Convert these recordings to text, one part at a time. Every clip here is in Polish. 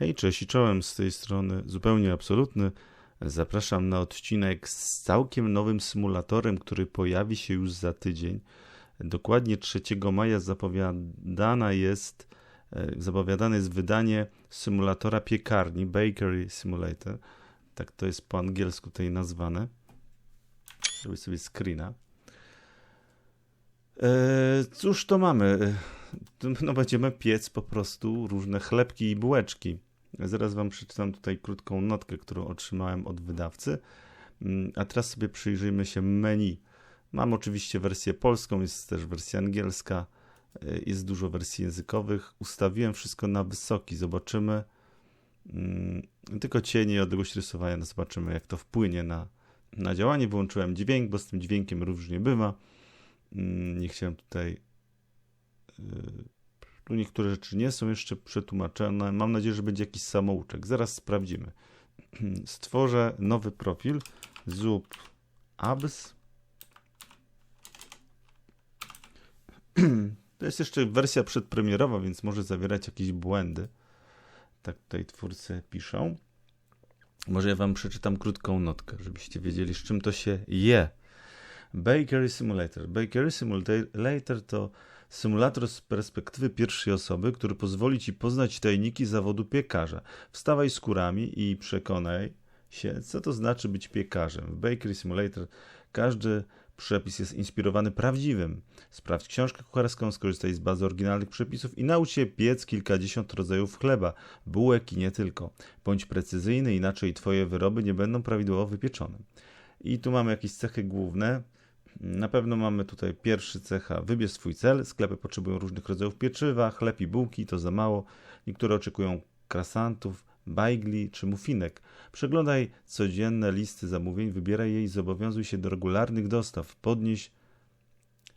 Hej, cześć i czołem z tej strony zupełnie absolutny. Zapraszam na odcinek z całkiem nowym symulatorem, który pojawi się już za tydzień. Dokładnie 3 maja zapowiadana jest, e, zapowiadane jest wydanie symulatora piekarni Bakery Simulator. Tak to jest po angielsku tutaj nazwane. Zrobię sobie screena. E, cóż to mamy? E, no będziemy piec po prostu różne chlebki i bułeczki. Zaraz wam przeczytam tutaj krótką notkę, którą otrzymałem od wydawcy. Mm, a teraz sobie przyjrzyjmy się menu. Mam oczywiście wersję polską, jest też wersja angielska, y, jest dużo wersji językowych. Ustawiłem wszystko na wysoki, zobaczymy. Mm, tylko cienie i odległość rysowania, no zobaczymy jak to wpłynie na, na działanie. Wyłączyłem dźwięk, bo z tym dźwiękiem różnie bywa. Mm, nie chciałem tutaj y, tu niektóre rzeczy nie są jeszcze przetłumaczone. Mam nadzieję, że będzie jakiś samouczek. Zaraz sprawdzimy. Stworzę nowy profil. Zup abs. To jest jeszcze wersja przedpremierowa, więc może zawierać jakieś błędy. Tak tutaj twórcy piszą. Może ja wam przeczytam krótką notkę, żebyście wiedzieli, z czym to się je. Bakery Simulator. Bakery Simulator to Symulator z perspektywy pierwszej osoby, który pozwoli ci poznać tajniki zawodu piekarza. Wstawaj skórami i przekonaj się, co to znaczy być piekarzem. W Bakery Simulator każdy przepis jest inspirowany prawdziwym. Sprawdź książkę kucharską, skorzystaj z bazy oryginalnych przepisów i naucz się piec kilkadziesiąt rodzajów chleba, bułek i nie tylko. Bądź precyzyjny, inaczej twoje wyroby nie będą prawidłowo wypieczone. I tu mamy jakieś cechy główne. Na pewno mamy tutaj pierwszy cecha, wybierz swój cel. Sklepy potrzebują różnych rodzajów pieczywa, chleb i bułki, to za mało. Niektóre oczekują krasantów, bajgli czy mufinek. Przeglądaj codzienne listy zamówień, wybieraj je i zobowiązuj się do regularnych dostaw. Podnieś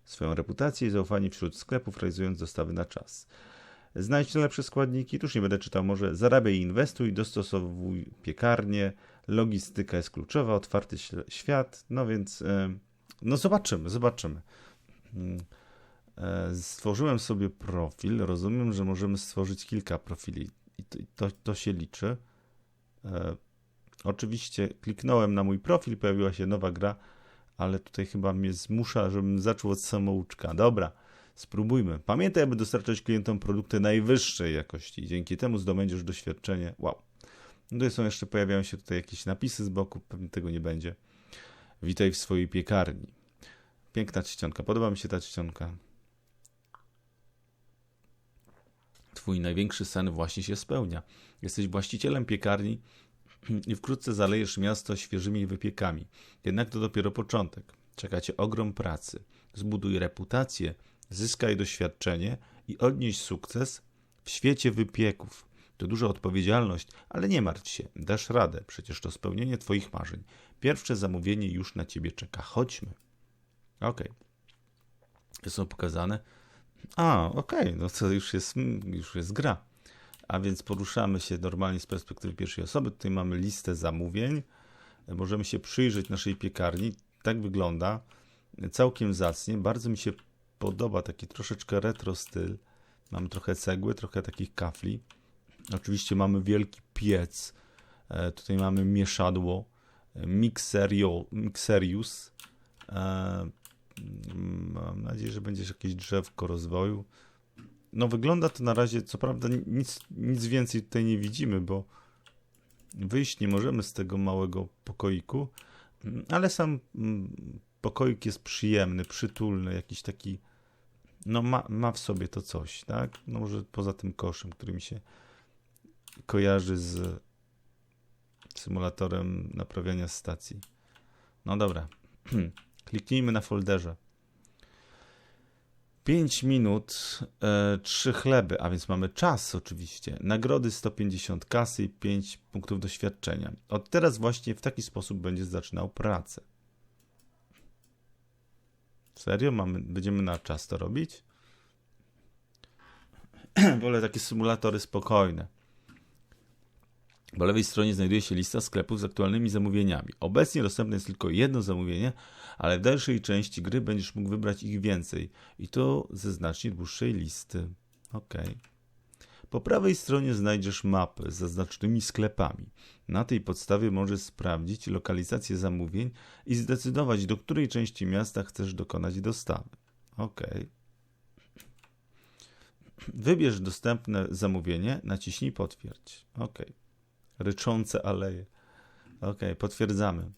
swoją reputację i zaufanie wśród sklepów, realizując dostawy na czas. Znajdź najlepsze składniki, tuż nie będę czytał, może zarabiaj i inwestuj, dostosowuj piekarnię, logistyka jest kluczowa, otwarty świat, no więc... Yy, no zobaczymy, zobaczymy. Mm, e, stworzyłem sobie profil. Rozumiem, że możemy stworzyć kilka profili i to, to, się liczy. E, oczywiście kliknąłem na mój profil, pojawiła się nowa gra, ale tutaj chyba mnie zmusza, żebym zaczął od samouczka. Dobra, spróbujmy. Pamiętaj, aby dostarczać klientom produkty najwyższej jakości. Dzięki temu zdobędziesz doświadczenie. Wow. No są jeszcze, pojawiają się tutaj jakieś napisy z boku, pewnie tego nie będzie. Witaj w swojej piekarni. Piękna czcionka. Podoba mi się ta czcionka. Twój największy sen właśnie się spełnia. Jesteś właścicielem piekarni i wkrótce zalejesz miasto świeżymi wypiekami. Jednak to dopiero początek. Czeka cię ogrom pracy. Zbuduj reputację, zyskaj doświadczenie i odnieś sukces w świecie wypieków. To duża odpowiedzialność, ale nie martw się, dasz radę, przecież to spełnienie Twoich marzeń. Pierwsze zamówienie już na Ciebie czeka. Chodźmy. Okej. Okay. Są pokazane. A, okej, okay. no to już jest, już jest gra. A więc poruszamy się normalnie z perspektywy pierwszej osoby. Tutaj mamy listę zamówień. Możemy się przyjrzeć naszej piekarni. Tak wygląda. Całkiem zacnie. Bardzo mi się podoba taki troszeczkę retro styl. Mamy trochę cegły, trochę takich kafli. Oczywiście mamy wielki piec. E, tutaj mamy mieszadło. Mixerio, Mixerius. E, mam nadzieję, że będzie jakieś drzewko rozwoju. No wygląda to na razie, co prawda nic, nic więcej tutaj nie widzimy, bo wyjść nie możemy z tego małego pokoiku, ale sam pokoik jest przyjemny, przytulny, jakiś taki, no ma, ma w sobie to coś, tak? No może poza tym koszem, który mi się kojarzy z symulatorem naprawiania stacji. No dobra, kliknijmy na folderze. 5 minut, e, 3 chleby, a więc mamy czas oczywiście. Nagrody 150 kasy i 5 punktów doświadczenia. Od teraz właśnie w taki sposób będzie zaczynał pracę. Serio? Mamy, będziemy na czas to robić? Wolę takie symulatory spokojne. Po lewej stronie znajduje się lista sklepów z aktualnymi zamówieniami. Obecnie dostępne jest tylko jedno zamówienie, ale w dalszej części gry będziesz mógł wybrać ich więcej i to ze znacznie dłuższej listy. Ok. Po prawej stronie znajdziesz mapę z zaznaczonymi sklepami. Na tej podstawie możesz sprawdzić lokalizację zamówień i zdecydować, do której części miasta chcesz dokonać dostawy. OK. Wybierz dostępne zamówienie, naciśnij potwierdź. OK. Ryczące aleje. OK, potwierdzamy.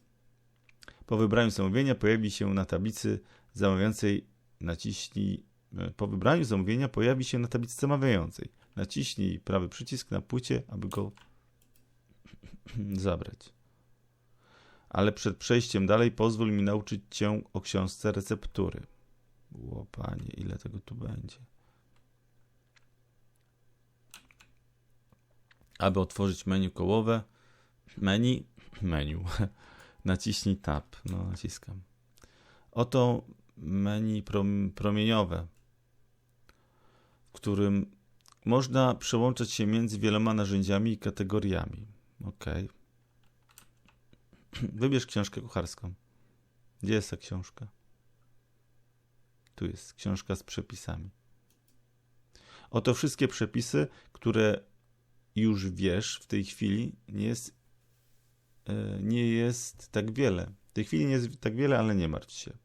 Po wybraniu zamówienia pojawi się na tablicy zamawiającej naciśnij po wybraniu zamówienia pojawi się na tablicy zamawiającej. Naciśnij prawy przycisk na płycie, aby go zabrać. Ale przed przejściem dalej pozwól mi nauczyć Cię o książce receptury. O panie, ile tego tu będzie. Aby otworzyć menu kołowe, menu, menu, naciśnij tab. No, naciskam. Oto menu promieniowe, w którym można przełączać się między wieloma narzędziami i kategoriami. OK. Wybierz książkę kucharską. Gdzie jest ta książka? Tu jest książka z przepisami. Oto wszystkie przepisy, które już wiesz w tej chwili, nie jest, e, nie jest tak wiele. W tej chwili nie jest tak wiele, ale nie martw się.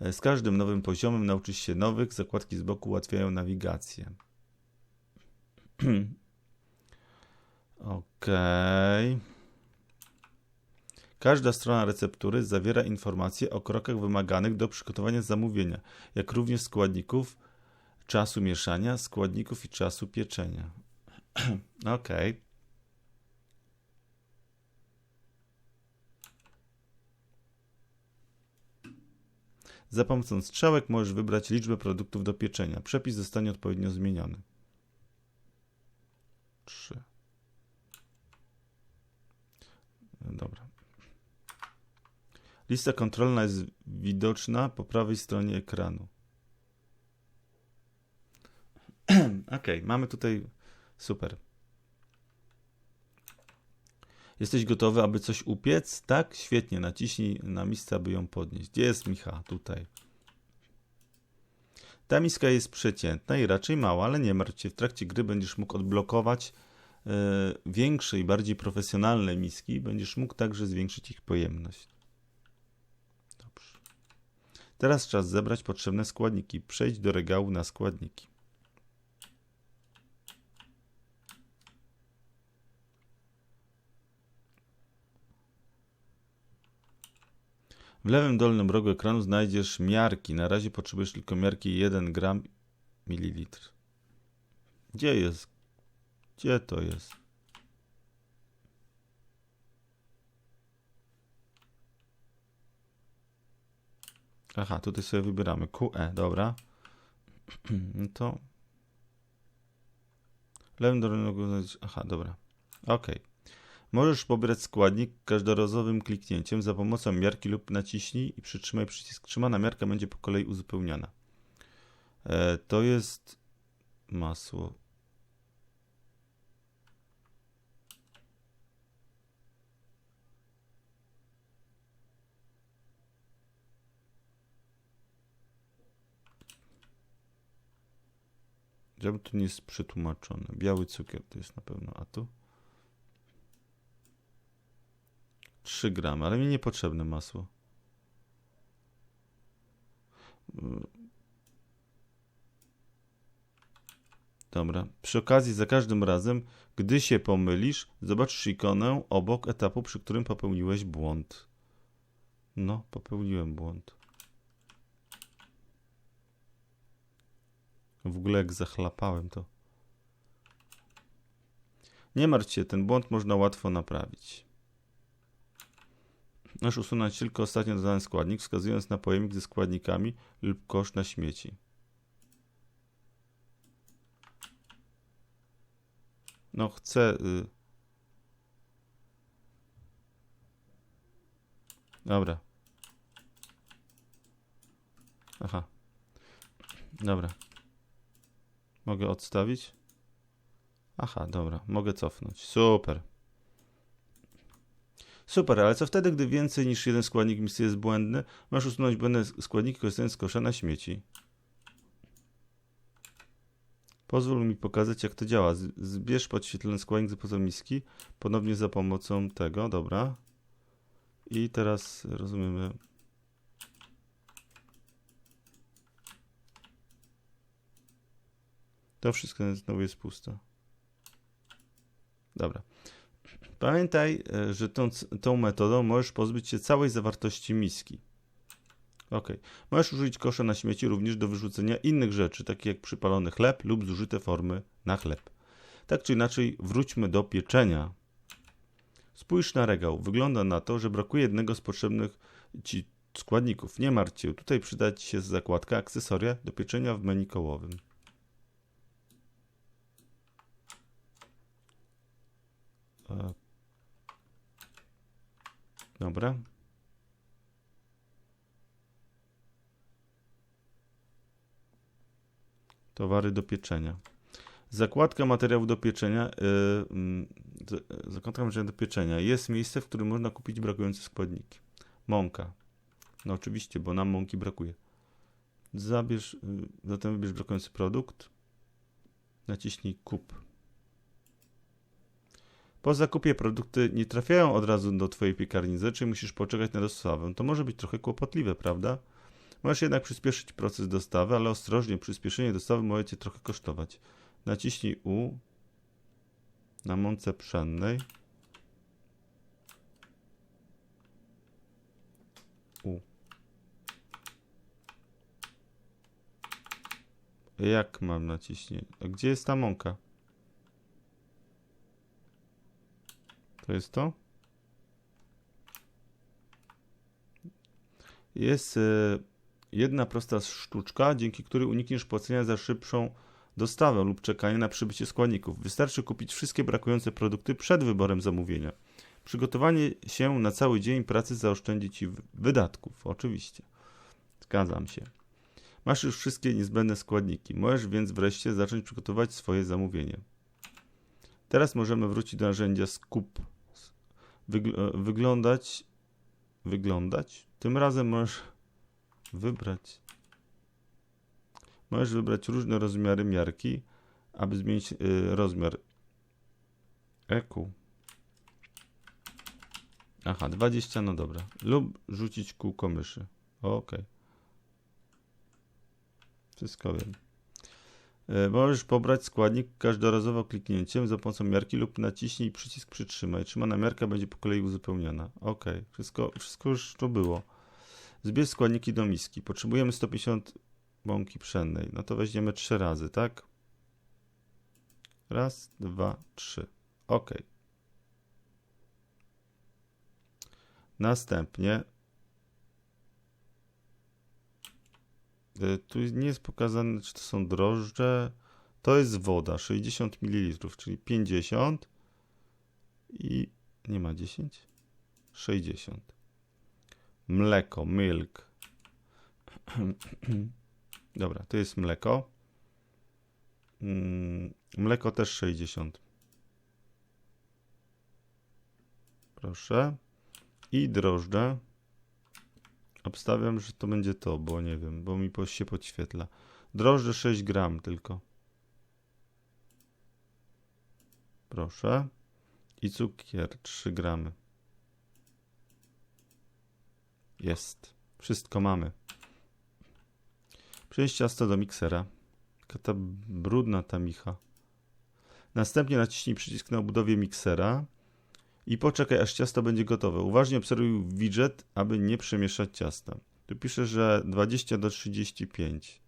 E, z każdym nowym poziomem nauczysz się nowych, zakładki z boku ułatwiają nawigację. OK. Każda strona receptury zawiera informacje o krokach wymaganych do przygotowania zamówienia, jak również składników, czasu mieszania, składników i czasu pieczenia. OK. Za pomocą strzałek możesz wybrać liczbę produktów do pieczenia. Przepis zostanie odpowiednio zmieniony. 3. Dobra. Lista kontrolna jest widoczna po prawej stronie ekranu. ok, mamy tutaj super. Jesteś gotowy, aby coś upiec? Tak? Świetnie. Naciśnij na miskę, aby ją podnieść. Gdzie jest Micha? Tutaj. Ta miska jest przeciętna i raczej mała, ale nie martw się. W trakcie gry będziesz mógł odblokować y, większe i bardziej profesjonalne miski. Będziesz mógł także zwiększyć ich pojemność. Dobrze. Teraz czas zebrać potrzebne składniki. Przejdź do regału na składniki. W lewym dolnym rogu ekranu znajdziesz miarki. Na razie potrzebujesz tylko miarki 1 gram mililitr. Gdzie jest? Gdzie to jest? Aha, tutaj sobie wybieramy QE, dobra. No to lewym dolnym rogu znajdziesz... Aha, dobra. Ok. Możesz pobrać składnik każdorazowym kliknięciem za pomocą miarki lub naciśnij i przytrzymaj przycisk. Trzymana miarka będzie po kolei uzupełniana. E, to jest masło. Żeby tu nie jest przetłumaczone. Biały cukier to jest na pewno, a tu? 3 gramy, ale mi niepotrzebne masło. Dobra. Przy okazji za każdym razem, gdy się pomylisz, zobaczysz ikonę obok etapu, przy którym popełniłeś błąd. No, popełniłem błąd. W ogóle jak zachlapałem to. Nie martw się, ten błąd można łatwo naprawić. Możesz usunąć tylko ostatnio dodany składnik, wskazując na pojemnik ze składnikami lub kosz na śmieci. No chcę... Y... Dobra. Aha. Dobra. Mogę odstawić? Aha, dobra. Mogę cofnąć. Super. Super, ale co wtedy, gdy więcej niż jeden składnik misji jest błędny? Masz usunąć błędne składniki korzystając z kosza na śmieci. Pozwól mi pokazać, jak to działa. Zbierz podświetlony składnik z poza miski, ponownie za pomocą tego, dobra. I teraz rozumiemy. To wszystko znowu jest puste. Dobra. Pamiętaj, e, że tą, tą metodą możesz pozbyć się całej zawartości miski. Ok. Możesz użyć kosza na śmieci również do wyrzucenia innych rzeczy, takich jak przypalony chleb lub zużyte formy na chleb. Tak czy inaczej, wróćmy do pieczenia. Spójrz na regał. Wygląda na to, że brakuje jednego z potrzebnych ci składników. Nie martw się, tutaj przyda ci się zakładka akcesoria do pieczenia w menu kołowym. Dobra. Towary do pieczenia. Zakładka materiałów do pieczenia. Yy, zakładka materiałów do pieczenia. Jest miejsce, w którym można kupić brakujące składniki. Mąka. No oczywiście, bo nam mąki brakuje. Zabierz, yy, zatem wybierz brakujący produkt. Naciśnij kup. Po zakupie produkty nie trafiają od razu do Twojej piekarnicy, czy musisz poczekać na dostawę. To może być trochę kłopotliwe, prawda? Możesz jednak przyspieszyć proces dostawy, ale ostrożnie, przyspieszenie dostawy może Cię trochę kosztować. Naciśnij U na mące pszennej. U. Jak mam naciśnieć? Gdzie jest ta mąka? To jest to? Jest y, jedna prosta sztuczka, dzięki której unikniesz płacenia za szybszą dostawę lub czekania na przybycie składników. Wystarczy kupić wszystkie brakujące produkty przed wyborem zamówienia. Przygotowanie się na cały dzień pracy zaoszczędzi Ci wydatków, oczywiście. Zgadzam się. Masz już wszystkie niezbędne składniki, możesz więc wreszcie zacząć przygotować swoje zamówienie. Teraz możemy wrócić do narzędzia skup. Wygl wyglądać, wyglądać. Tym razem możesz wybrać Możesz wybrać różne rozmiary miarki, aby zmienić y, rozmiar EQ. Aha, 20, no dobra. Lub rzucić kółko myszy. Ok. Wszystko wiem. Y, możesz pobrać składnik każdorazowo kliknięciem za pomocą miarki lub naciśnij przycisk przytrzymaj. Trzymana miarka będzie po kolei uzupełniona. Ok, wszystko, wszystko już to było. Zbierz składniki do miski. Potrzebujemy 150 mąki pszennej. No to weźmiemy trzy razy, tak? Raz, dwa, trzy. Ok. Następnie tu nie jest pokazane, czy to są drożdże. To jest woda, 60 ml, czyli 50 i nie ma 10? 60. Mleko, milk. Dobra, to jest mleko. Mm, mleko też 60. Proszę. I drożdże. Obstawiam, że to będzie to, bo nie wiem, bo mi się podświetla. Drożdże 6 gram tylko. Proszę. I cukier 3 gramy. Jest. Wszystko mamy. Przenieść ciasto do miksera. Jaka ta brudna ta micha. Następnie naciśnij przycisk na obudowie miksera i poczekaj, aż ciasto będzie gotowe. Uważnie obserwuj widget, aby nie przemieszać ciasta. Tu pisze, że 20 do 35.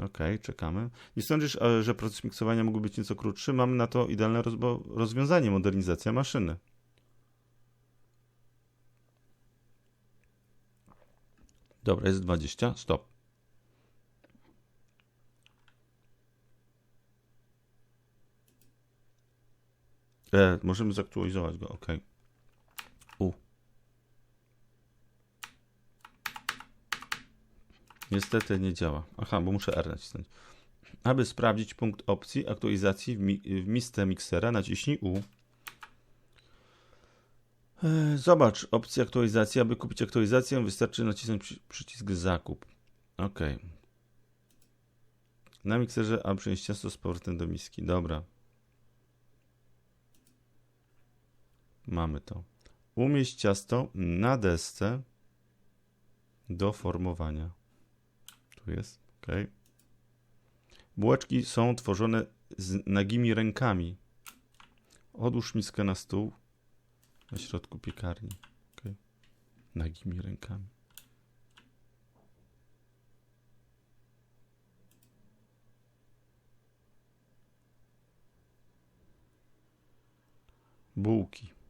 Ok, czekamy. Nie sądzisz, że proces miksowania mógłby być nieco krótszy? Mamy na to idealne rozwiązanie modernizacja maszyny. Dobra, jest 20. Stop. E, możemy zaktualizować go, ok. U. Niestety nie działa. Aha, bo muszę R nacisnąć. Aby sprawdzić punkt opcji aktualizacji w, mi w misce miksera, naciśnij U. E, Zobacz, opcja aktualizacji. Aby kupić aktualizację, wystarczy nacisnąć przy- przycisk zakup. Ok. Na mikserze, a przenieść ciasto z powrotem do miski. Dobra. Mamy to. Umieść ciasto na desce do formowania. Tu jest, ok. Bułeczki są tworzone z nagimi rękami. Odłóż miskę na stół na środku piekarni. ok. Nagimi rękami. Bułki.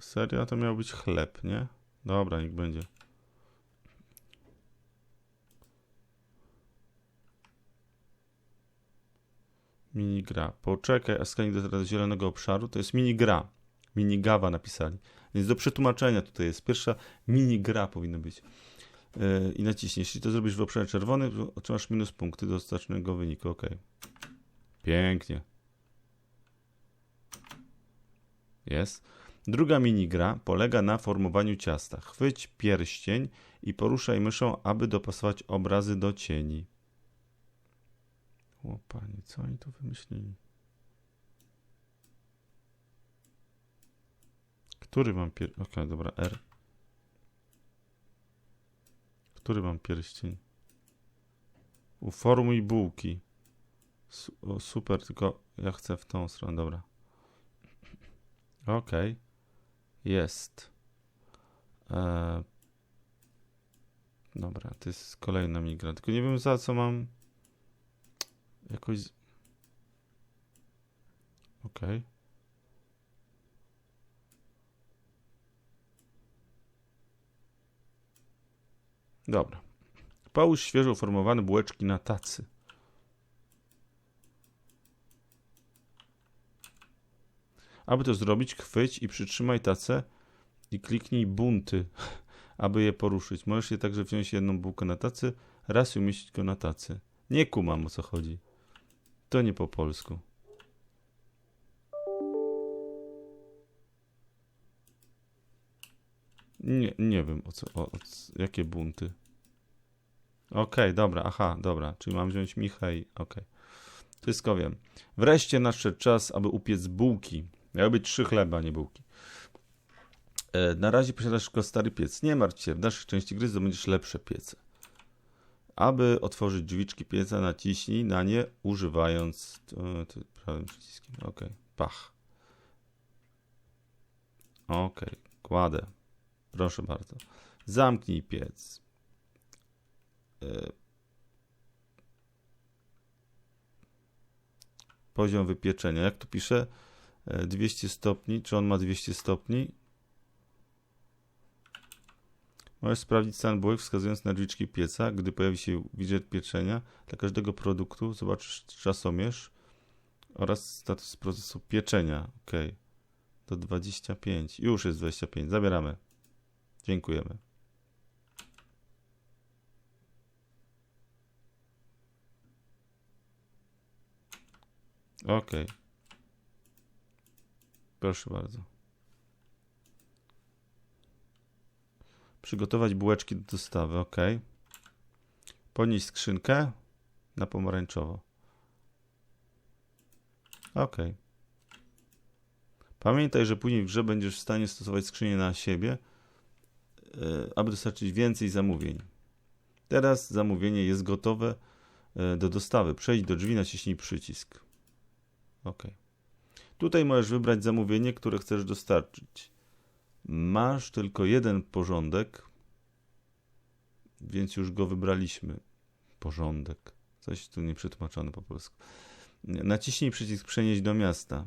Serio? To miał być chleb, nie? Dobra, niech będzie. Minigra. Poczekaj, a skanik do zielonego obszaru. To jest minigra. Minigawa napisali. Więc do przetłumaczenia tutaj jest. Pierwsza minigra powinna być. Yy, I naciśnij. Jeśli to zrobisz w obszarze czerwonym, otrzymasz minus punkty do ostatecznego wyniku. Ok. Pięknie. Jest. Druga minigra polega na formowaniu ciasta. Chwyć pierścień i poruszaj myszą, aby dopasować obrazy do cieni. O panie, co oni tu wymyślili? Który mam pier... Okej, dobra, R. Który mam pierścień? Uformuj bułki. Super, tylko ja chcę w tą stronę, dobra. Okej. Jest. Eee, dobra, to jest kolejna migra. Tylko nie wiem za co mam jakoś. Okej. Dobra. Połóż świeżo uformowane bułeczki na tacy. Aby to zrobić, chwyć i przytrzymaj tacę i kliknij bunty, aby je poruszyć. Możesz je także wziąć jedną bułkę na tacy, raz i umieścić go na tacy. Nie kumam o co chodzi. To nie po polsku. Nie, nie wiem o co, o, o, jakie bunty. Okej, dobra, aha, dobra, czyli mam wziąć Michaj, okej. Wszystko wiem. Wreszcie nadszedł czas, aby upiec bułki. Miały być trzy chleba, nie bułki. E, na razie posiadasz tylko stary piec. Nie martw się, w dalszej części gry zdobędziesz lepsze piece. Aby otworzyć drzwiczki pieca, naciśnij na nie, używając e, to prawym przyciskiem. Ok, pach. Ok, kładę. Proszę bardzo. Zamknij piec. E, Poziom wypieczenia. Jak tu pisze? E, 200 stopni. Czy on ma 200 stopni? Możesz sprawdzić stan bułek wskazując na drzwiczki pieca. Gdy pojawi się widget pieczenia, dla każdego produktu zobaczysz czasomierz oraz status procesu pieczenia. Ok. Do 25. Już jest 25. Zabieramy. Dziękujemy. Ok. Proszę bardzo. Przygotować bułeczki do dostawy. Ok. Podnieść skrzynkę na pomarańczowo. Ok. Pamiętaj, że później w grze będziesz w stanie stosować skrzynię na siebie, e, aby dostarczyć więcej zamówień. Teraz zamówienie jest gotowe e, do dostawy. Przejdź do drzwi, naciśnij przycisk. Ok. Tutaj możesz wybrać zamówienie, które chcesz dostarczyć. Masz tylko jeden porządek, więc już go wybraliśmy. Porządek. Coś tu nie przetłumaczone po polsku. Naciśnij przycisk przenieść do miasta,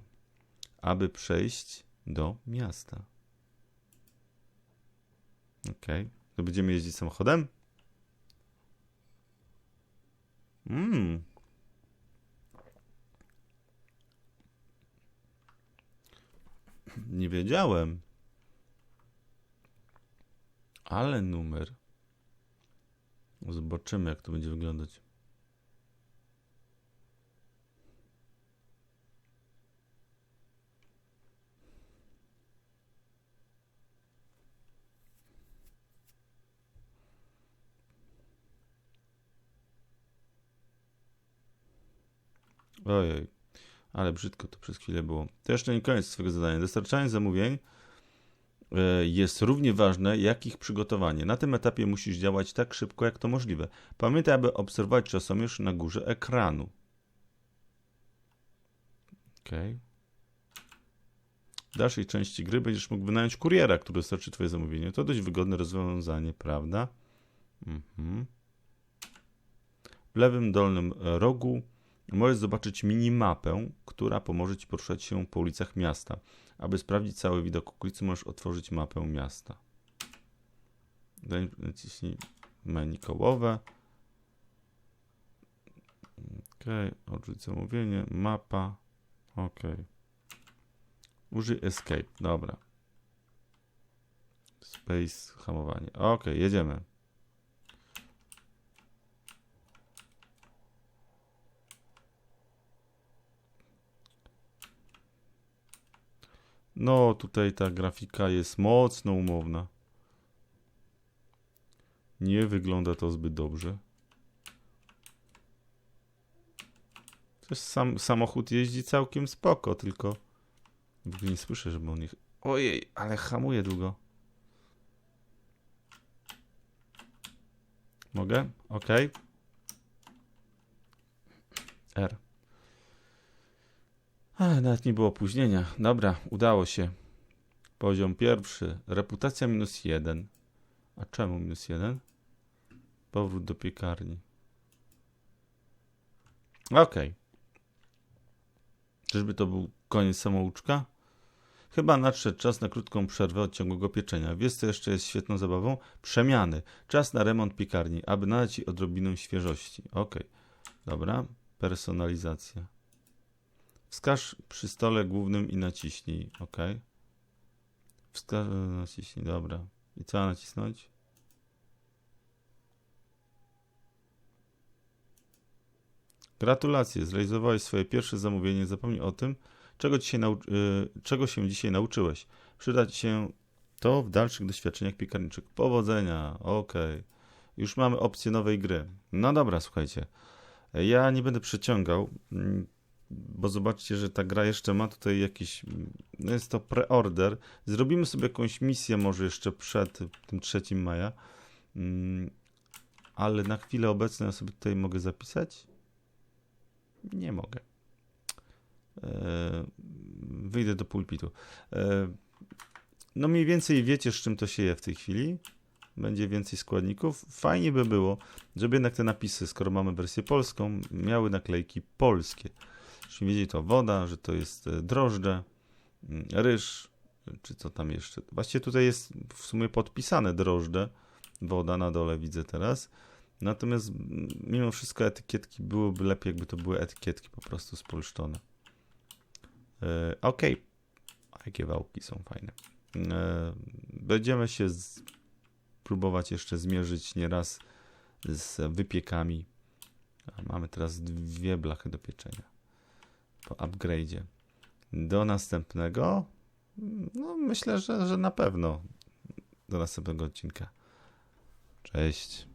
aby przejść do miasta. Ok. To będziemy jeździć samochodem? Mmm. Nie wiedziałem. Ale numer. Zobaczymy, jak to będzie wyglądać. Ojej ale brzydko to przez chwilę było. To jeszcze nie koniec swojego zadania. Dostarczanie zamówień e, jest równie ważne jak ich przygotowanie. Na tym etapie musisz działać tak szybko, jak to możliwe. Pamiętaj, aby obserwować czasomierz na górze ekranu. Ok. W dalszej części gry będziesz mógł wynająć kuriera, który dostarczy twoje zamówienie. To dość wygodne rozwiązanie, prawda? Mhm. W lewym dolnym rogu możesz zobaczyć minimapę, która pomoże ci poruszać się po ulicach miasta. Aby sprawdzić cały widok okolicy, możesz otworzyć mapę miasta. Naciśnij menu kołowe. Ok, odrzuć zamówienie, mapa. Ok. Użyj escape, dobra. Space, hamowanie. Ok, jedziemy. No, tutaj ta grafika jest mocno umowna. Nie wygląda to zbyt dobrze. Też sam samochód jeździ całkiem spoko, tylko w ogóle nie słyszę, żeby on ich... Ojej, ale hamuje długo. Mogę? Ok. R. Ale nawet nie było opóźnienia. Dobra, udało się. Poziom pierwszy. Reputacja minus jeden. A czemu minus jeden? Powrót do piekarni. Okej. Okay. Czyżby to był koniec samouczka? Chyba nadszedł czas na krótką przerwę od ciągłego pieczenia. Wiesz, co jeszcze jest świetną zabawą? Przemiany. Czas na remont piekarni, aby nadać ci odrobinę świeżości. Ok. Dobra. Personalizacja. Wskaż przy stole głównym i naciśnij. OK. Wskaż, naciśnij, dobra. I co nacisnąć? Gratulacje, zrealizowałeś swoje pierwsze zamówienie. Zapomnij o tym, czego, dzisiaj y, czego się dzisiaj nauczyłeś. Przyda ci się to w dalszych doświadczeniach piekarniczych. Powodzenia, ok. Już mamy opcję nowej gry. No dobra, słuchajcie. Ja nie będę przeciągał. Bo zobaczcie, że ta gra jeszcze ma tutaj jakiś, no jest to preorder. Zrobimy sobie jakąś misję może jeszcze przed tym 3 maja, mm, ale na chwilę obecną ja sobie tutaj mogę zapisać? Nie mogę. E, wyjdę do pulpitu. E, no mniej więcej wiecie, z czym to się je w tej chwili. Będzie więcej składników. Fajnie by było, żeby jednak te napisy, skoro mamy wersję polską, miały naklejki polskie. Czyli wiedzieli to woda, że to jest e, drożdże, mm, ryż, czy co tam jeszcze. Właściwie tutaj jest w sumie podpisane drożdże, woda na dole widzę teraz. Natomiast mimo wszystko etykietki byłyby lepiej, jakby to były etykietki po prostu spolszczone. E, ok. Jakie wałki są fajne. E, będziemy się z... próbować jeszcze zmierzyć nieraz z wypiekami. mamy teraz dwie blachy do pieczenia po upgrade'zie. Do następnego, no myślę, że, że na pewno do następnego odcinka. Cześć.